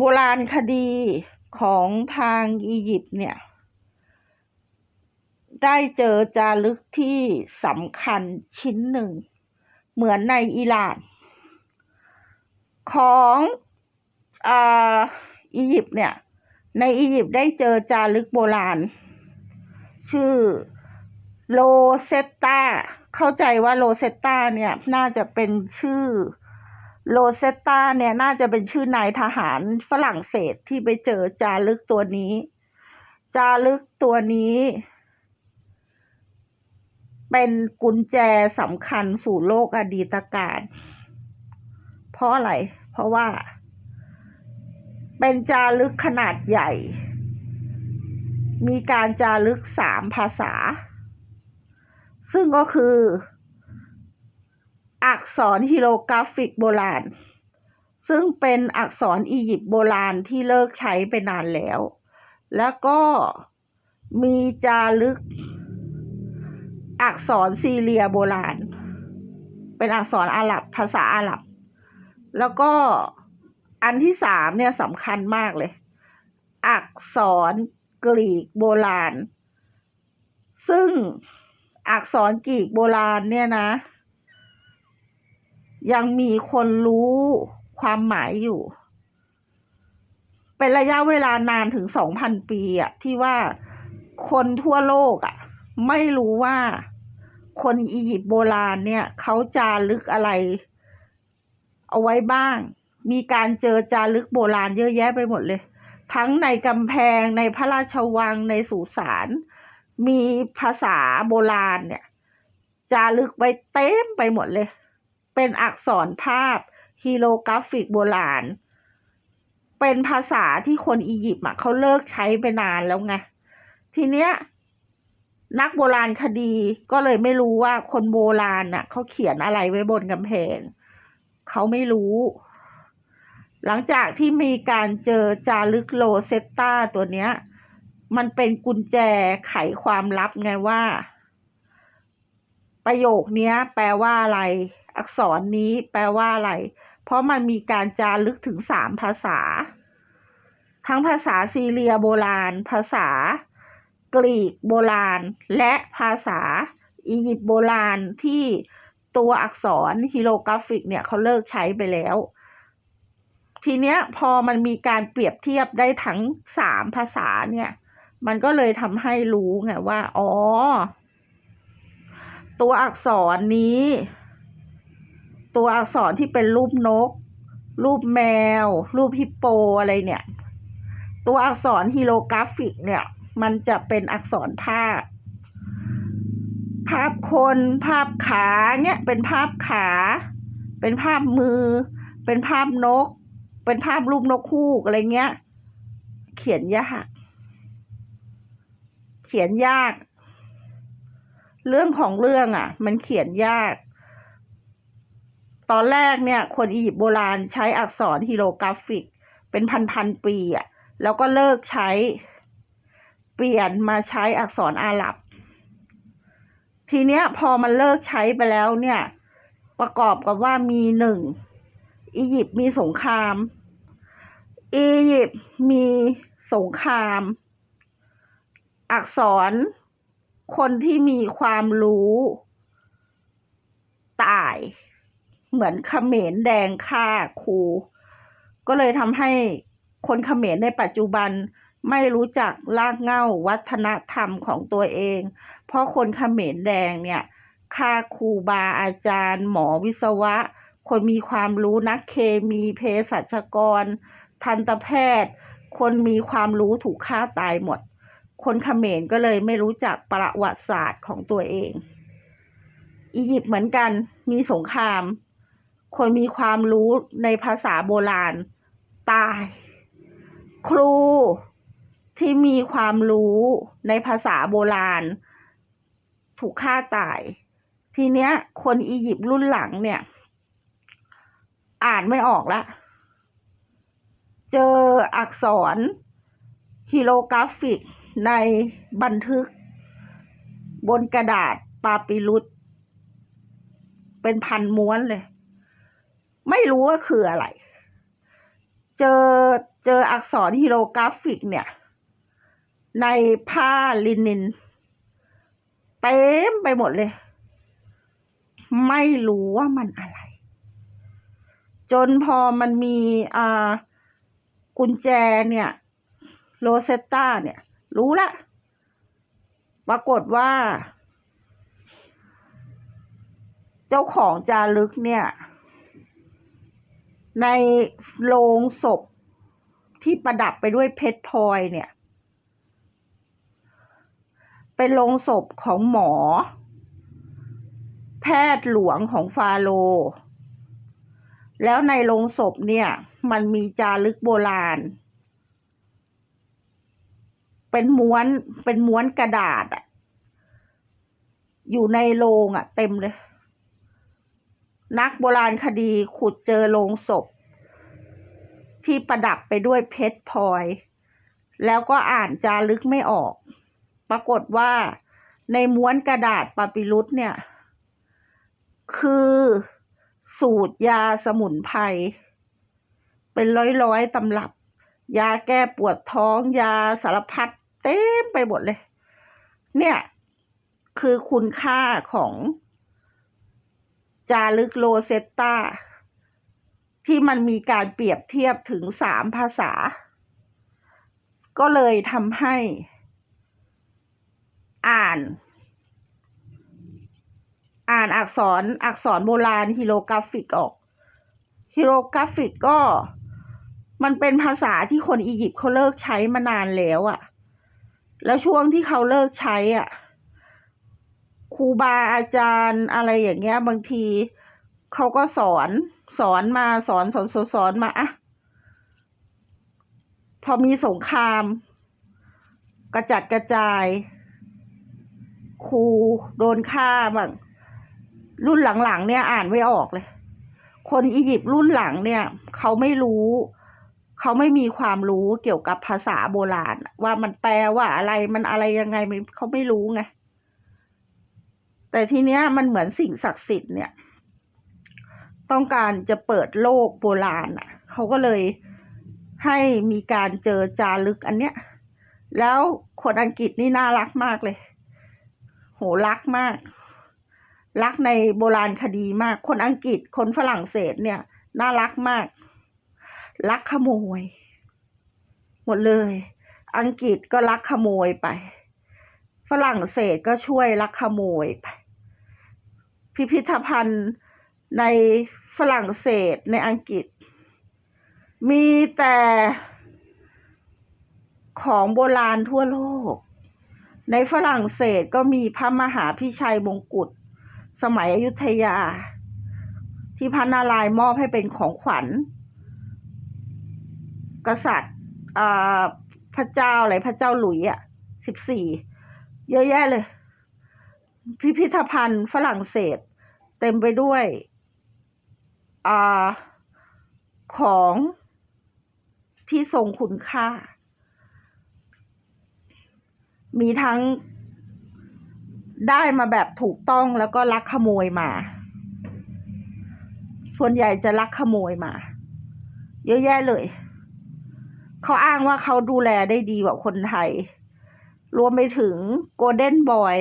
โบราณคดีของทางอียิปต์เนี่ย ได้เจอจารึกที่สำคัญชิ้นหนึ่ง เหมือนในอิหร่าน ของอาอียิปต์เนี่ย ในอียิปต์ได้เจอจารึกโบราณ ชื่อโลเซตตาเข้าใจว่าโลเซตตาเนี่ย น่าจะเป็นชื่อ โลเซตตาเนี่ยน่าจะเป็นชื่อนายทหารฝรั่งเศสที่ไปเจอจารึกตัวนี้ จารึกตัวนี้ เป็นกุญแจสำคัญสู่โลกอดีตการเพราะอะไร เพราะว่า เป็นจารึกขนาดใหญ่ มีการจารึกสามภาษา ซึ่งก็คือ อักษรฮิโรกราฟิกโบราณ ซึ่งเป็นอักษรอียิปต์โบราณที่เลิกใช้ไปนานแล้ว แล้วก็มีจารึก อักษรซีเรียโบราณ เป็นอักษรอาหรับภาษาอาหรับ แล้วก็อันที่สามเนี่ยสำคัญมากเลย อักษรกรีกโบราณ ซึ่งอักษรกรีกโบราณเนี่ยนะ ยังมีคนรู้ความหมายอยู่ เป็นระยะเวลานานถึงสองพันปีอะที่ว่าคนทั่วโลกอะไม่รู้ว่าคนอียิปต์โบราณเนี่ยเขาจารึกอะไร เอาไว้บ้าง มีการเจอจารึกโบราณเยอะแยะไปหมดเลย ทั้งในกำแพงในพระราชวังในสุสานมีภาษาโบราณเนี่ย จารึกไว้เต็มไปหมดเลย เป็นอักษรภาพฮีโรกราฟิกโบราณ เป็นภาษาที่คนอียิปต์อะเขาเลิกใช้ไปนานแล้วไง ทีเนี้ยนักโบราณคดีก็เลยไม่รู้ว่าคนโบราณน่ะเขาเขียนอะไรไว้บนกำแพงเขาไม่รู้ หลังจากที่มีการเจอจารึกโลเซตตาตัวเนี้ย มันเป็นกุญแจไขความลับไงว่า ประโยคเนี้ยแปลว่าอะไร อักษรนี้แปลว่าอะไร เพราะมันมีการจารึกถึงสามภาษา ทั้งภาษาซีเรียโบราณ ภาษากรีกโบราณ และภาษาอียิปต์โบราณที่ตัวอักษรฮิโรกราฟิกเนี่ยเขาเลิกใช้ไปแล้ว ทีเนี้ยพอมันมีการเปรียบเทียบได้ทั้งสามภาษาเนี่ย มันก็เลยทำให้รู้ไงว่า อ๋อ ตัวอักษรนี้ ตัวอักษรที่เป็นรูปนก รูปแมว รูปฮิปโปอะไรเนี่ย ตัวอักษรฮิโรกราฟิกเนี่ย มันจะเป็นอักษรภาพ ภาพคนภาพขาเนี่ยเป็นภาพขา เป็นภาพมือ เป็นภาพนก เป็นภาพรูปนกฮูกอะไรเงี้ย เขียนยาก เขียนยาก เรื่องของเรื่องอะ มันเขียนยาก ตอนแรกเนี่ย คนอียิปต์โบราณใช้อักษรฮิโรกราฟิก เป็นพันๆปีอะ แล้วก็เลิกใช้ เปลี่ยนมาใช้อักษรอาหรับ ทีเนี้ยพอมันเลิกใช้ไปแล้วเนี่ย ประกอบกับว่ามีหนึ่งอียิปต์มีสงคราม อียิปต์มีสงคราม อักษร คนที่มีความรู้ตาย เหมือนเขมรแดงฆ่าครู ก็เลยทำให้คนเขมรในปัจจุบันไม่รู้จักรากเหง้าวัฒนธรรมของตัวเอง เพราะคนเขมรแดงเนี่ยฆ่าครูบาอาจารย์ หมอวิศวะ คนมีความรู้นักเคมีเภสัชกร ทันตแพทย์ คนมีความรู้ถูกฆ่าตายหมด คนเขมรก็เลยไม่รู้จักประวัติศาสตร์ของตัวเอง อียิปต์เหมือนกันมีสงคราม คนมีความรู้ในภาษาโบราณ ตาย ครูที่มีความรู้ในภาษาโบราณ ถูกฆ่าตาย ทีเนี้ย คนอียิปต์รุ่นหลังเนี่ย อ่านไม่ออกละเจออักษรฮิโรกราฟิก ในบันทึก บนกระดาษปาปิรุสเป็นพันม้วนเลย ไม่รู้ว่าคืออะไร เจอเจออักษรฮีโรกราฟิกเนี่ย ในผ้าลินินเต็มไปหมดเลย ไม่รู้ว่ามันอะไร จนพอมันมีอ่ากุญแจเนี่ย โรเซตตาเนี่ย รู้ละ ปรากฏว่า เจ้าของจารึกเนี่ย ในโลงศพที่ประดับไปด้วยเพชรพลอยเนี่ย เป็นโลงศพของหมอ แพทย์หลวงของฟาโรแล้วในโลงศพเนี่ย มันมีจารึกโบราณ เป็นม้วนเป็นม้วนกระดาษอะอยู่ในโลงอะเต็มเลย นักโบราณคดีขุดเจอโลงศพ ที่ประดับไปด้วยเพชรพลอย แล้วก็อ่านจารึกไม่ออก ปรากฏว่าในม้วนกระดาษปาปิรุสเนี่ย คือสูตรยาสมุนไพรเป็นร้อยๆตำรับ ยาแก้ปวดท้องยาสารพัด เต็มไปหมดเลย เนี่ย คือคุณค่าของจารึกโรเซตตาที่มันมีการเปรียบเทียบถึงสามภาษา ก็เลยทำให้อ่าน อ่านอักษรอักษรโบราณฮิโรกราฟิกออกฮิโรกราฟิกก็มันเป็นภาษาที่คนอียิปต์เขาเลิกใช้มานานแล้วอะ่ะ แล้วช่วงที่เขาเลิกใช้อะครูบาอาจารย์อะไรอย่างเงี้ย บางทีเขาก็สอนสอนมาสอนสอนสอนสอนมาอะพอมีสงคราม กระจัดกระจายครูโดนฆ่าบ้างรุ่นหลังๆเนี่ยอ่านไม่ออกเลย คนอียิปต์รุ่นหลังเนี่ย เขาไม่รู้ เขาไม่มีความรู้เกี่ยวกับภาษาโบราณ ว่ามันแปลว่าอะไรมันอะไรยังไงมันเขาไม่รู้ไงแต่ทีเนี้ยมันเหมือนสิ่งศักดิ์สิทธิ์เนี่ย ต้องการจะเปิดโลกโบราณอะเขาก็เลยให้มีการเจอจารึกอันเนี้ย แล้วคนอังกฤษนี่น่ารักมากเลย โหรักมาก รักในโบราณคดีมาก คนอังกฤษคนฝรั่งเศสเนี่ย น่ารักมาก รักขโมย หมดเลย อังกฤษก็รักขโมยไป ฝรั่งเศสก็ช่วยลักขโมยไป พิพิธภัณฑ์ในฝรั่งเศสในอังกฤษ มีแต่ของโบราณทั่วโลก ในฝรั่งเศสก็มีพระมหาพิชัยมงกุฎสมัยอยุธยา ที่พระนารายณ์มอบให้เป็นของขวัญ กษัตริย์พระเจ้าอะไรพระเจ้าหลุยอะสิบสี่เยอะแยะเลย พิพิธภัณฑ์ฝรั่งเศส เต็มไปด้วยอของที่ทรงคุณค่า มีทั้งได้มาแบบถูกต้องแล้วก็ลักขโมยมา ส่วนใหญ่จะลักขโมยมา เยอะแยะเลย เขาอ้างว่าเขาดูแลได้ดีกว่าคนไทย รวมไปถึงโกลเด้นบอย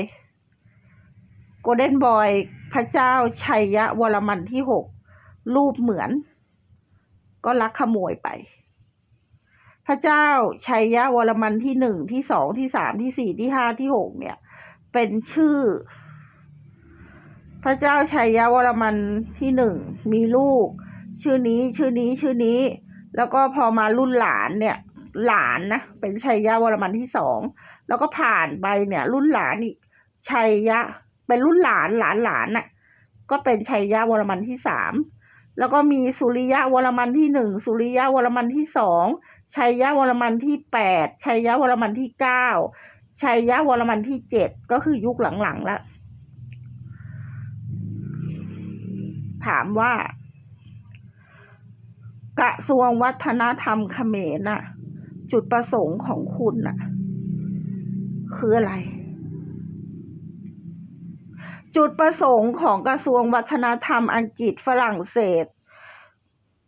โกลเด้นบอยพระเจ้าชัยยะวรมันที่หกรูปเหมือน ก็ลักขโมยไป พระเจ้าชัยยะวรมันที่หนึ่งที่สองที่สามที่สี่ที่ห้าที่หกเนี่ย เป็นชื่อ พระเจ้าชัยยะวรมันที่หนึ่งมีลูก ชื่อนี้ชื่อนี้ชื่อนี้ แล้วก็พอมารุ่นหลานเนี่ย หลานนะเป็นชัยยะวรมันที่สองแล้วก็ผ่านไปเนี่ย รุ่นหลานอีกชัยยะ เป็นรุ่นหลานหลานหลานน่ะ ก็เป็นชัยยะวรมันที่สามแล้วก็มีสุริยะวรมันที่หนึ่งสุริยะวรมันที่สองชัยยะวรมันที่แปดชัยยะวรมันที่เก้าชัยยะวรมันที่เจ็ดก็คือยุคหลังๆแล้วถามว่า กระทรวงวัฒนธรรมเขมรน่ะ จุดประสงค์ของคุณน่ะ คืออะไร จุดประสงค์ของกระทรวงวัฒนธรรมอังกฤษฝรั่งเศส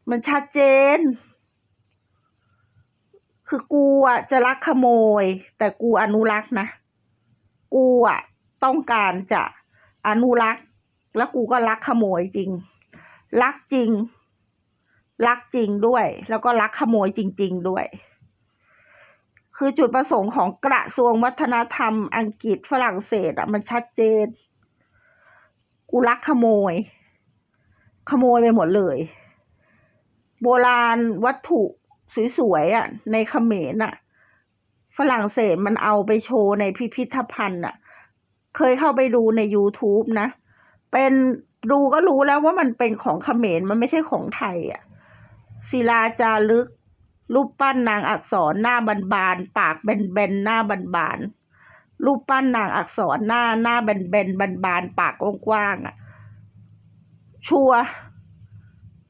มันชัดเจน คือกูอะจะลักขโมย แต่กูอนุรักษ์นะ กูอะต้องการจะอนุรักษ์ แล้วกูก็ลักขโมยจริงลักจริง ลักจริงด้วย แล้วก็ลักขโมยจริง ๆด้วย คือจุดประสงค์ของกระทรวงวัฒนธรรมอังกฤษฝรั่งเศสอะมันชัดเจน กูลักขโมย ขโมยไปหมดเลย โบราณวัตถุสวยๆอะ ในเขมรอะ ฝรั่งเศสมันเอาไปโชว์ในพิพิธภัณฑ์อะ เคยเข้าไปดูใน YouTube นะ เป็นดูก็รู้แล้วว่ามันเป็นของเขมรมันไม่ใช่ของไทยอะ ศิลาจารึก รูปปั้นนางอักษรหน้าบานๆปากแบนๆหน้าบานๆรูปปั้นนางอักษรหน้าหน้าแบนๆบานๆปากกว้างๆอะ ชัว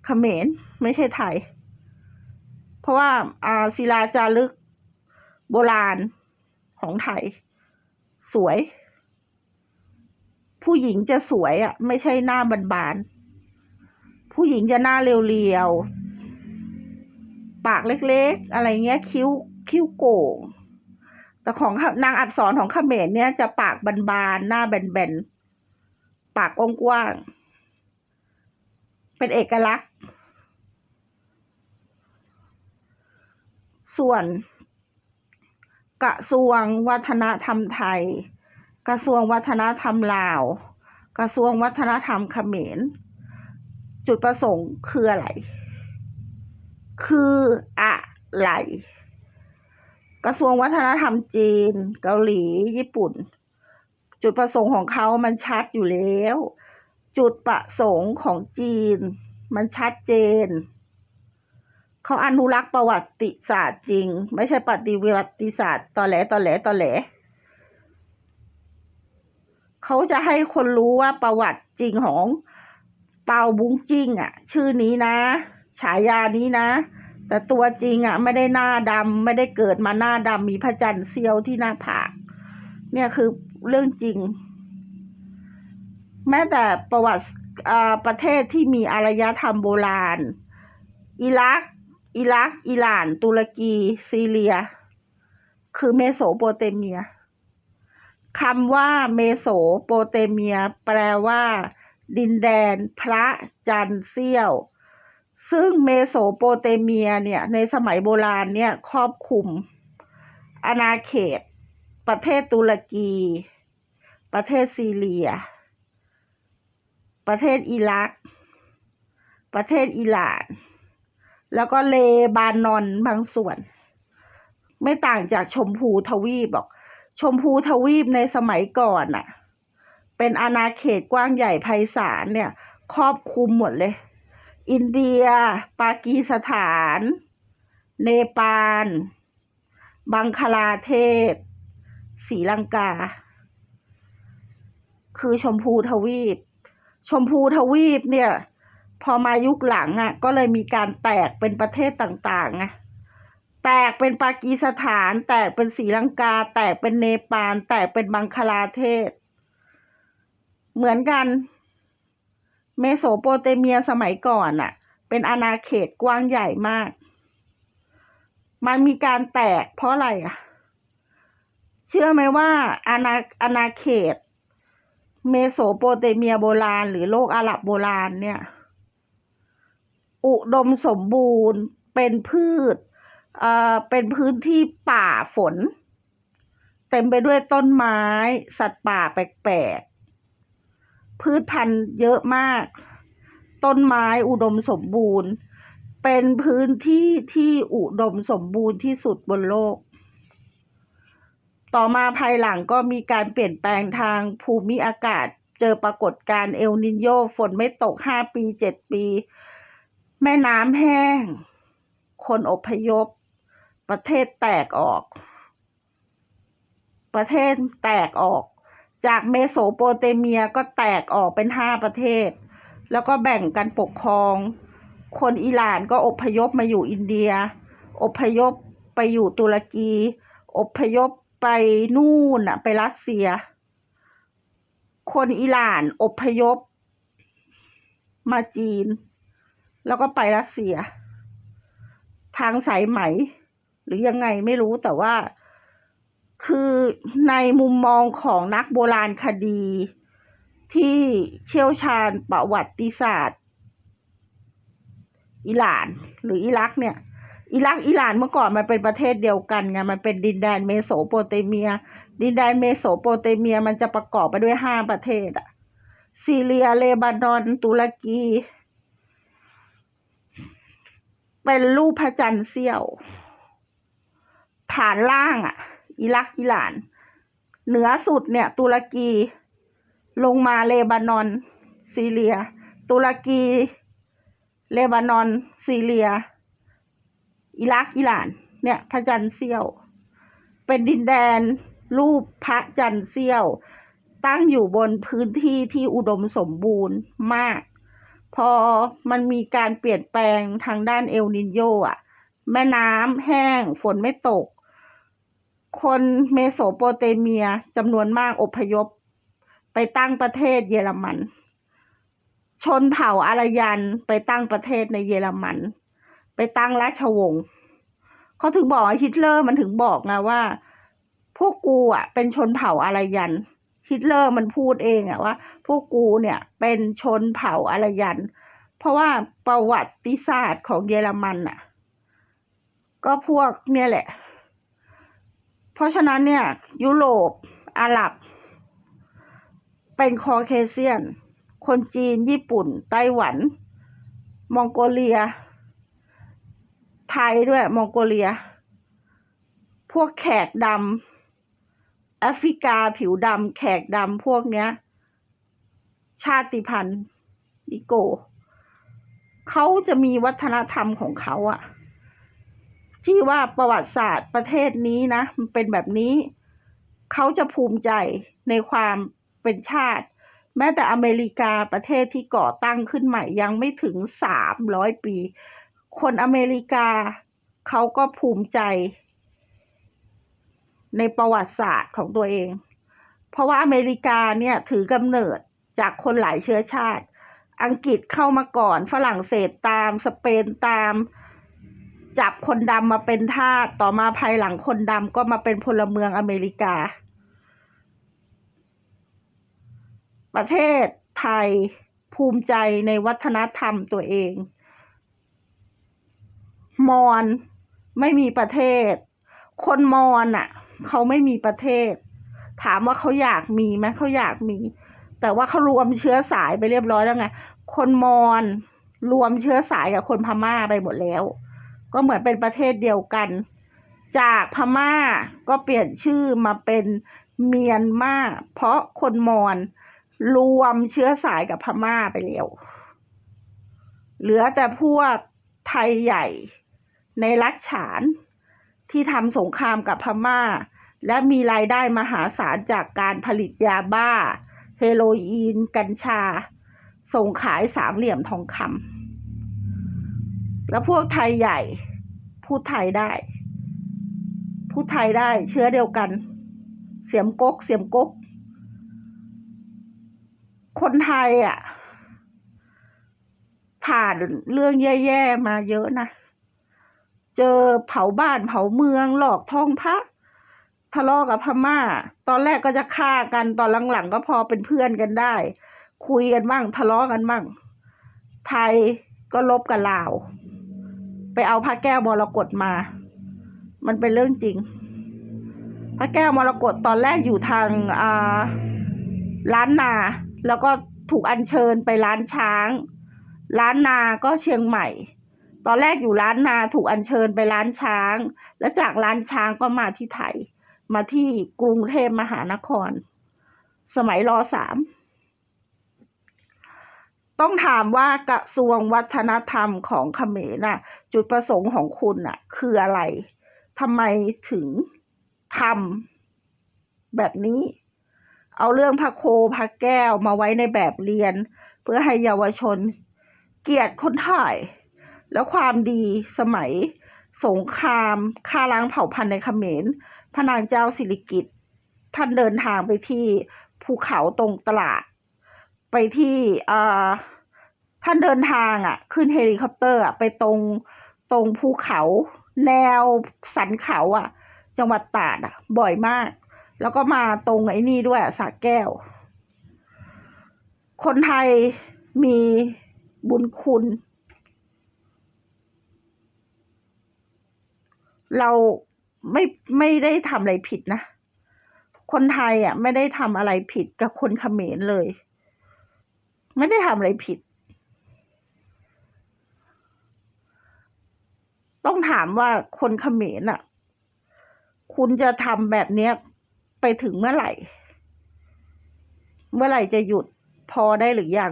เขมรไม่ใช่ไทย เพราะว่าอ่าศิลาจารึก โบราณของไทย สวย ผู้หญิงจะสวยอะ ไม่ใช่หน้าบานๆผู้หญิงจะหน้าเรียวๆ ปากเล็กๆ อะไรเงี้ย คิ้วคิ้วโก่งแต่ของนางอักษรของเขมรเนี่ยจะปากบานๆหน้าแบนๆปากกว้างๆเป็นเอกลักษณ์ ส่วนกระทรวงวัฒนธรรมไทย กระทรวงวัฒนธรรมลาว กระทรวงวัฒนธรรมเขมร จุดประสงค์คืออะไร คืออะไร กระทรวงวัฒนธรรมจีน เกาหลี ญี่ปุ่น จุดประสงค์ของเขามันชัดอยู่แล้ว จุดประสงค์ของจีน มันชัดเจน เขาอนุรักษ์ประวัติศาสตร์จริง ไม่ใช่ปฏิวัติศาสตร์ตอแหลตอแหลตอแหลเขาจะให้คนรู้ว่าประวัติจริงของเปาบุ้งจิ้งอะ ชื่อนี้นะ ฉายานี้นะ แต่ตัวจริงอะ ไม่ได้หน้าดำไม่ได้เกิดมาหน้าดำมีพระจันทร์เซียวที่หน้าผากเนี่ยคือเรื่องจริง แม้แต่ประวัติประเทศที่มีอารยธรรมโบราณ อิรัก อิรัก อิหร่าน ตุรกี ซีเรีย คือเมโสโปเตเมียคำว่าเมโสโปเตเมีย แปลว่า ดินแดน พระจันทร์เสี้ยว ซึ่งเมโสโปเตเมียเนี่ยในสมัยโบราณเนี่ยครอบคลุม อาณาเขต ประเทศตุรกี ประเทศซีเรีย ประเทศอิรัก ประเทศอิหร่าน แล้วก็เลบานอนบางส่วน ไม่ต่างจากชมพูทวีปหรอก ชมพูทวีปในสมัยก่อนน่ะ เป็นอาณาเขตกว้างใหญ่ไพศาลเนี่ย ครอบคลุมหมดเลย อินเดีย ปากีสถาน เนปาล บังคลาเทศศรีลังกา คือชมพูทวีป ชมพูทวีปเนี่ย พอมายุคหลังอะ ก็เลยมีการแตกเป็นประเทศต่างๆไงแตกเป็นปากีสถาน แตกเป็นศรีลังกา แตกเป็นเนปาล แตกเป็นบังคลาเทศ เหมือนกัน เมโสโปเตเมียสมัยก่อนอะเป็นอาณาเขตกว้างใหญ่มาก มันมีการแตกเพราะอะไรอะเชื่อไหมว่าอาณาอาณาเขต เมโสโปเตเมียโบราณ หรือโลกอาหรับโบราณเนี่ย อุดมสมบูรณ์เป็นพืชเอ่อเป็นพื้นที่ป่าฝน เต็มไปด้วยต้นไม้ สัตว์ป่าแปลก พืชพันธุ์เยอะมาก ต้นไม้อุดมสมบูรณ์ เป็นพื้นที่ที่อุดมสมบูรณ์ที่สุดบนโลก ต่อมาภายหลังก็มีการเปลี่ยนแปลงทางภูมิอากาศ เจอปรากฏการเอลนินโยฝนไม่ตกห้าปีเจ็ดปี แม่น้ำแห้ง คนอพยพ ประเทศแตกออก ประเทศแตกออก จากเมโสโปเตเมียก็แตกออกเป็นห้าประเทศ แล้วก็แบ่งกันปกครอง คนอิหร่านก็อพยพมาอยู่อินเดีย อพยพไปอยู่ตุรกี อพยพไปนู่นอะไปรัสเซีย คนอิหร่านอพยพ มาจีน แล้วก็ไปรัสเซีย ทางสายไหม หรือยังไงไม่รู้แต่ว่า คือในมุมมองของนักโบราณคดี ที่เชี่ยวชาญประวัติศาสตร์ อิหร่านหรืออิรักเนี่ย อิรักอิหร่านเมื่อก่อนมันเป็นประเทศเดียวกันไงมันเป็นดินแดนเมโสโปเตเมีย ดินแดนเมโสโปเตเมียมันจะประกอบไปด้วยห้าประเทศอะซีเรียเลบานอนตุรกี เป็นรูปพระจันทร์เสี้ยว ฐานล่างอะ อิรักอิหร่าน เหนือสุดเนี่ย ตุรกี ลงมาเลบานอน ซีเรีย ตุรกี เลบานอน ซีเรีย อิรักอิหร่าน เนี่ยพระจันทร์เสี้ยว เป็นดินแดน รูปพระจันทร์เสี้ยว ตั้งอยู่บนพื้นที่ที่อุดมสมบูรณ์มาก พอมันมีการเปลี่ยนแปลงทางด้านเอลนินโยอะ แม่น้ำแห้งฝนไม่ตก คนเมโสโปเตเมียจำนวนมากอพยพ ไปตั้งประเทศเยอรมัน ชนเผ่าอารยันไปตั้งประเทศในเยอรมัน ไปตั้งราชวงศ์เขาถึงบอกฮิตเลอร์มันถึงบอกไงว่า พวกกูอะ เป็นชนเผ่าอารยันฮิตเลอร์มันพูดเองอะว่า พวกกูเนี่ย เป็นชนเผ่าอารยัน เพราะว่าประวัติศาสตร์ของเยอรมันอะก็พวกเนี่ยแหละ เพราะฉะนั้นเนี่ย ยุโรปอาหรับ เป็นคอเคเซียน คนจีน ญี่ปุ่น ไต้หวัน มองโกเลีย ไทยด้วย มองโกเลีย พวกแขกดำแอฟริกาผิวดำแขกดำพวกเนี้ย ชาติพันธุ์นิโก เขาจะมีวัฒนธรรมของเขาอะ ที่ว่าประวัติศาสตร์ประเทศนี้นะมันเป็นแบบนี้ เขาจะภูมิใจในความเป็นชาติ แม้แต่อเมริกาประเทศที่ก่อตั้งขึ้นใหม่ยังไม่ถึงสามร้อยปี คนอเมริกาเขาก็ภูมิใจ ในประวัติศาสตร์ของตัวเอง เพราะว่าอเมริกาเนี่ยถือกำเนิดจากคนหลายเชื้อชาติ อังกฤษเข้ามาก่อน ฝรั่งเศสตาม สเปนตาม จับคนดำมาเป็นทาสต่อมาภายหลังคนดำก็มาเป็นพลเมืองอเมริกา ประเทศไทยภูมิใจในวัฒนธรรมตัวเอง มอญไม่มีประเทศ คนมอญอะ เขาไม่มีประเทศ ถามว่าเขาอยากมีไหมเขาอยากมี แต่ว่าเขารวมเชื้อสายไปเรียบร้อยแล้วไง คนมอญรวมเชื้อสายกับคนพม่าไปหมดแล้ว ก็เหมือนเป็นประเทศเดียวกัน จากพม่าก็เปลี่ยนชื่อมาเป็นเมียนมาเพราะคนมอญรวมเชื้อสายกับพม่าไปแล้ว เหลือแต่พวกไทยใหญ่ในรัฐฉานที่ทำสงครามกับพม่า และมีรายได้มหาศาลจากการผลิตยาบ้า เฮโรอีน กัญชา ส่งขายสามเหลี่ยมทองคำ แล้วพวกไทยใหญ่ พูดไทยได้ พูดไทยได้ เชื้อเดียวกัน เสียมก๊กเสียมก๊กคนไทยอะ ผ่านเรื่องแย่ๆมาเยอะนะ เจอเผาบ้านเผาเมืองหลอกท่องพระทะเลาะกับพม่า ตอนแรกก็จะฆ่ากัน ตอนหลังๆก็พอเป็นเพื่อนกันได้ คุยกันบ้าง ทะเลาะกันบ้าง ไทยก็ลบกับลาว ไปเอาพระแก้วมรกตมา มันเป็นเรื่องจริง พระแก้วมรกตตอนแรกอยู่ทางอ่าล้านนา แล้วก็ถูกอัญเชิญไปล้านช้าง ล้านนาก็เชียงใหม่ ตอนแรกอยู่ล้านนาถูกอัญเชิญไปล้านช้าง แล้วจากล้านช้างก็มาที่ไทย มาที่กรุงเทพมหานคร สมัยรอสาม ต้องถามว่ากระทรวงวัฒนธรรมของเขมรน่ะ จุดประสงค์ของคุณน่ะ คืออะไรทำไมถึงทำแบบนี้ เอาเรื่องพระโคพระแก้วมาไว้ในแบบเรียน เพื่อให้เยาวชน เกลียดคนไทยแล้วความดีสมัยสงครามฆ่าล้างเผ่าพันธุ์ในเขมรพระนางเจ้าสิริกิติ์ท่านเดินทางไปที่ภูเขาตรงตลาด ไปที่ท่านเดินทางอะ ขึ้นเฮลิคอปเตอร์อะไปตรงตรงภูเขาแนวสันเขาอะ จังหวัดตราดอะ บ่อยมาก แล้วก็มาตรงไอ้นี่ด้วยอะสระแก้ว คนไทยมีบุญคุณ เราไม่ไม่ได้ทำอะไรผิดนะ คนไทยอะ ไม่ได้ทำอะไรผิดกับคนเขมรเลย ไม่ได้ทำอะไรผิด ต้องถามว่าคนเขมรอะ คุณจะทำแบบเนี้ย ไปถึงเมื่อไหร่ เมื่อไหร่จะหยุดพอได้หรือยัง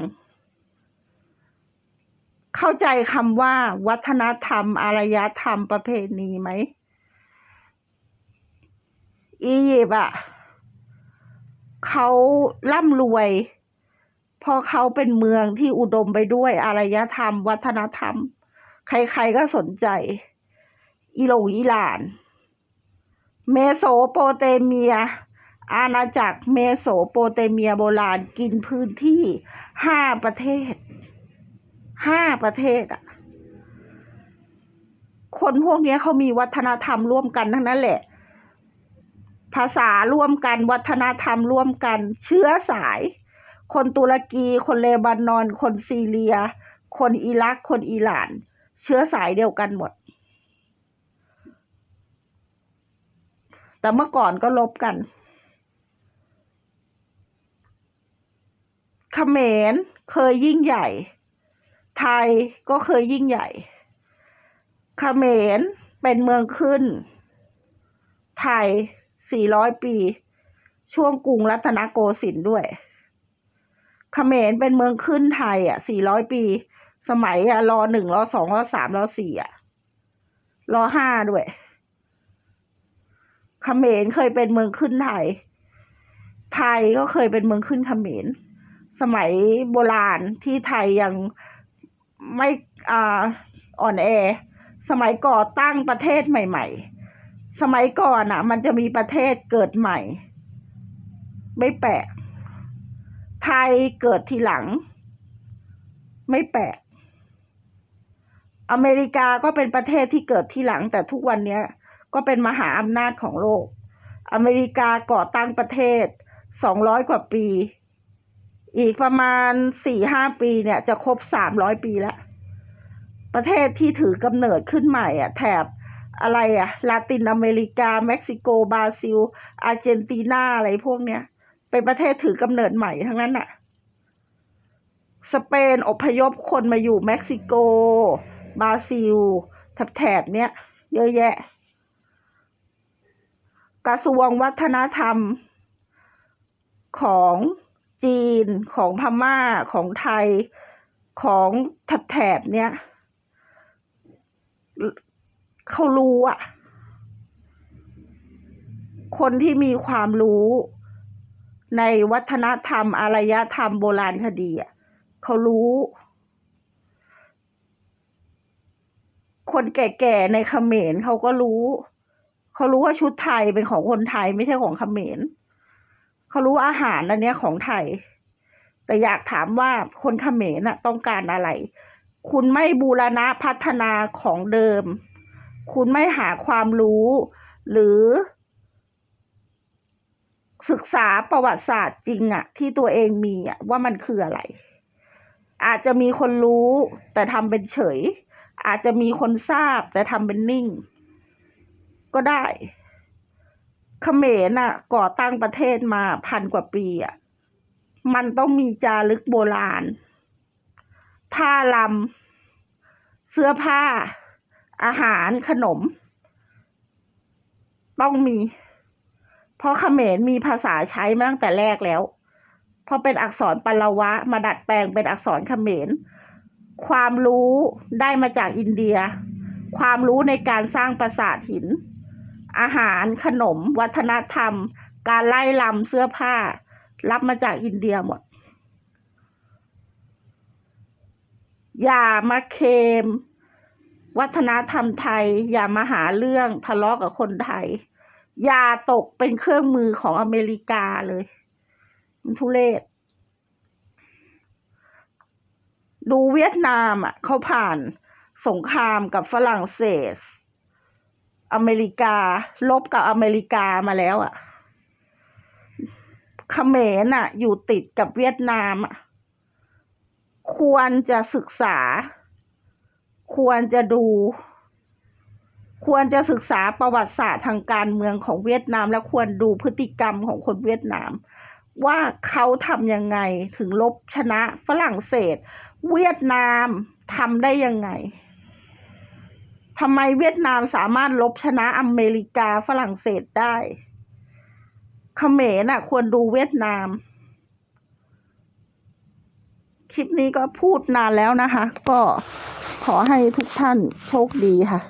เข้าใจคำว่า วัฒนธรรม อารยธรรมประเพณีไหมอียิปต์อะเขาร่ำรวย เพราะเขาเป็นเมืองที่อุดมไปด้วยอารยธรรม วัฒนธรรม ใครๆก็สนใจ อิหลงอิหร่าน เมโสโปเตเมีย อาณาจักรเมโสโปเตเมียโบราณกินพื้นที่ห้าประเทศห้าประเทศอะคนพวกนี้เขามีวัฒนธรรมร่วมกันทั้งนั้นแหละ ภาษาร่วมกัน วัฒนธรรมร่วมกัน เชื้อสาย คนตุรกี คนเลบานอน คนซีเรีย คนอิรัก คนอิหร่าน เชื้อสายเดียวกันหมด แต่เมื่อก่อนก็ลบกันเขมรเคยยิ่งใหญ่ ไทยก็เคยยิ่งใหญ่เขมรเป็นเมืองขึ้น ไทย 400 ปี ช่วงกรุงรัตนโกสินทร์ด้วย เขมรเป็นเมืองขึ้นไทย อะ400ปี สมัยอะรอหนึ่งรอสองรอสามรอสี่อะรอห้าด้วยเขมรเคยเป็นเมืองขึ้นไทย ไทยก็เคยเป็นเมืองขึ้นเขมร สมัยโบราณที่ไทยยังไม่อ่าอ่อนแอ สมัยก่อตั้งประเทศใหม่ ๆ สมัยก่อนอะ มันจะมีประเทศเกิดใหม่ ไม่แปลก ไทยเกิดทีหลัง ไม่แปลกอเมริกาก็เป็นประเทศที่เกิดทีหลัง แต่ทุกวันนี้ก็เป็นมหาอำนาจของโลก อเมริกาก่อตั้งประเทศสองร้อยกว่าปี อีกประมาณสี่ห้าปีเนี่ยจะครบสามร้อยปีแล้ว ประเทศที่ถือกำเนิดขึ้นใหม่อะแถบอะไรอะลาตินอเมริกา เม็กซิโกบราซิล อาร์เจนตินาอะไรพวกเนี้ย เป็นประเทศถือกำเนิดใหม่ทั้งนั้นอะ สเปนอพยพคนมาอยู่เม็กซิโกบราซิลแถบเนี้ยเยอะแยะ กระทรวงวัฒนธรรมของจีนของพม่าของไทยของแถบๆเนี้ยเขารู้อะคนที่มีความรู้ ในวัฒนธรรมอารยธรรมโบราณคดีอะเขารู้ คนแก่ๆในเขมรเขาก็รู้เขารู้ว่าชุดไทยเป็นของคนไทยไม่ใช่ของเขมรเขารู้อาหารอันเนี้ยของไทย แต่อยากถามว่าคนเขมรน่ะ ต้องการอะไร คุณไม่บูรณะพัฒนาของเดิม คุณไม่หาความรู้ หรือ ศึกษาประวัติศาสตร์จริงอะที่ตัวเองมีอะว่ามันคืออะไร อาจจะมีคนรู้แต่ทำเป็นเฉย อาจจะมีคนทราบแต่ทำเป็นนิ่ง ก็ได้เขมรน่ะ ก่อตั้งประเทศมาพันกว่าปีอะมันต้องมีจารึกโบราณท่าลำเสื้อผ้า อาหารขนม ต้องมี เพราะเขมรมีภาษาใช้มาตั้งแต่แรกแล้วพราะเป็นอักษรปลวะ มาดัดแปลงเป็นอักษรเขมร ความรู้ได้มาจากอินเดีย ความรู้ในการสร้างปราสาทหิน อาหารขนม วัฒนธรรม การไล่ลำเสื้อผ้า รับมาจากอินเดียหมด อย่ามาเคม วัฒนธรรมไทย อย่ามาหาเรื่องทะเลาะกับคนไทย ยาตกเป็นเครื่องมือของอเมริกาเลย มันทุเลศดูเวียดนามอะเขาผ่านสงครามกับฝรั่งเศส อเมริกา ลบกับอเมริกามาแล้วอะเขมรน่ะ อยู่ติดกับเวียดนามอะควรจะศึกษา ควรจะดู ควรจะศึกษาประวัติศาสตร์ทางการเมืองของเวียดนาม และควรดูพฤติกรรมของคนเวียดนาม ว่าเขาทำยังไงถึงลบชนะฝรั่งเศส เวียดนามทำได้ยังไงทำไมเวียดนามสามารถลบชนะอเมริกาฝรั่งเศสได้เขมรน่ะ ควรดูเวียดนาม คลิปนี้ก็พูดนานแล้วนะคะ ก็ขอให้ทุกท่านโชคดีค่ะ